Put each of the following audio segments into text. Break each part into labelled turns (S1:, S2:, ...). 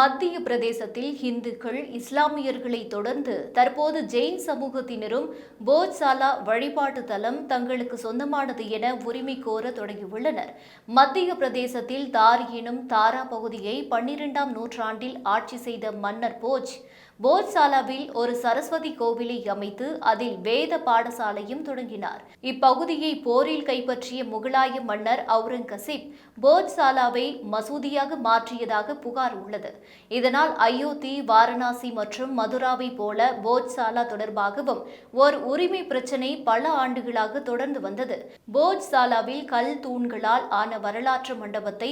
S1: மத்திய பிரதேசத்தில் இந்துக்கள் இஸ்லாமியர்களை தொடர்ந்து தற்போது ஜெயின் சமூகத்தினரும் போஜ்சாலா வழிபாட்டு தலம் தங்களுக்கு சொந்தமானது என உரிமை கோர தொடங்கியுள்ளனர். மத்திய பிரதேசத்தில் தார் எனும் தாரா பகுதியை பன்னிரெண்டாம் நூற்றாண்டில் ஆட்சி செய்த மன்னர் போஜ் போர்சாலாவில் ஒரு சரஸ்வதி கோவிலை அமைத்து அதில் வேத பாடசாலையும் தொடங்கினார். இப்பகுதியை போரில் கைப்பற்றிய முகலாய மன்னர் அவுரங்கசீப் போர்சாலாவை மசூதியாக மாற்றியதாக புகார் உள்ளது. இதனால் அயோத்தி வாரணாசி மற்றும் மதுராவை போல போர்சாலா தொடர்பாகவும் ஒரு உரிமை பிரச்சினை பல ஆண்டுகளாக தொடர்ந்து வந்தது. போர்சாலாவில் கல் தூண்களால் ஆன வரலாற்று மண்டபத்தை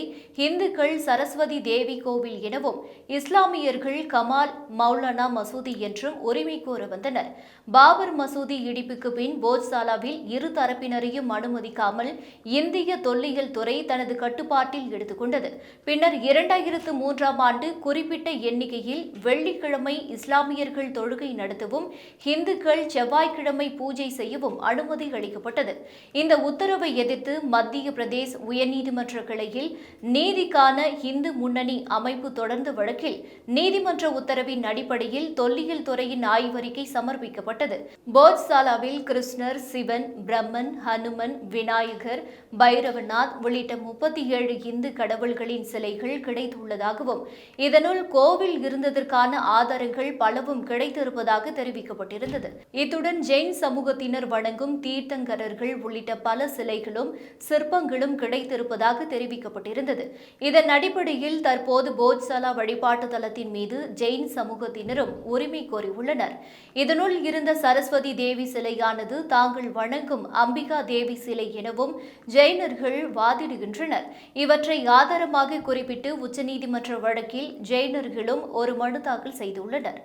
S1: இந்துக்கள் சரஸ்வதி தேவி கோவில் எனவும் இஸ்லாமியர்கள் கமால் மௌலான மசூதி என்றும் உரிமை கோர வந்தனர். பாபர் மசூதி இடிப்புக்கு பின் போஜ்சாலாவில் இரு தரப்பினரையும் அனுமதிக்காமல் இந்திய தொல்லியல் துறை தனது கட்டுப்பாட்டில் எடுத்துக்கொண்டது பின்னர் இரண்டாயிரத்து மூன்றாம் ஆண்டு குறிப்பிட்ட எண்ணிக்கையில் வெள்ளிக்கிழமை இஸ்லாமியர்கள் தொழுகை நடத்தவும் இந்துக்கள் செவ்வாய்க்கிழமை பூஜை செய்யவும் அனுமதி அளிக்கப்பட்டது. இந்த உத்தரவை எதிர்த்து மத்திய பிரதேஷ் உயர்நீதிமன்ற கிளையில் நீதிக்கான இந்து முன்னணி அமைப்பு தொடர்ந்த வழக்கில் நீதிமன்ற உத்தரவின் அடிப்படையில் தொல்லியல் துறையின் ஆய்வறிக்கை சமர்ப்பிக்கப்பட்டது. போஜ்சாலாவில் கிருஷ்ணர் சிவன் பிரம்மன் ஹனுமன் விநாயகர் பைரவநாத் உள்ளிட்ட முப்பத்தி ஏழு இந்து கடவுள்களின் சிலைகள் கிடைத்துள்ளதாகவும் இதனுள் கோவில் இருந்ததற்கான ஆதாரங்கள் பலவும் கிடைத்திருப்பதாக தெரிவிக்கப்பட்டிருந்தது. இத்துடன் ஜெயின் சமூகத்தினர் வணங்கும் தீர்த்தங்கரர்கள் உள்ளிட்ட பல சிலைகளும் சிற்பங்களும் கிடைத்திருப்பதாக தெரிவிக்கப்பட்டிருந்தது. இதன் அடிப்படையில் தற்போது போஜ்சாலா வழிபாட்டு தலத்தின் மீது ஜெயின் சமூகத்தினர் சமூகத்தினரும் உரிமை கோரியுள்ளனர் இதனுள் இருந்த சரஸ்வதி தேவி சிலையானது தாங்கள் வணங்கும் அம்பிகா தேவி சிலை எனவும் ஜெயினர்கள் வாதிடுகின்றனர். இவற்றை ஆதாரமாக குறிப்பிட்டு உச்சநீதிமன்ற வழக்கில் ஜெயினர்களும் ஒரு மனு தாக்கல் செய்துள்ளனர்.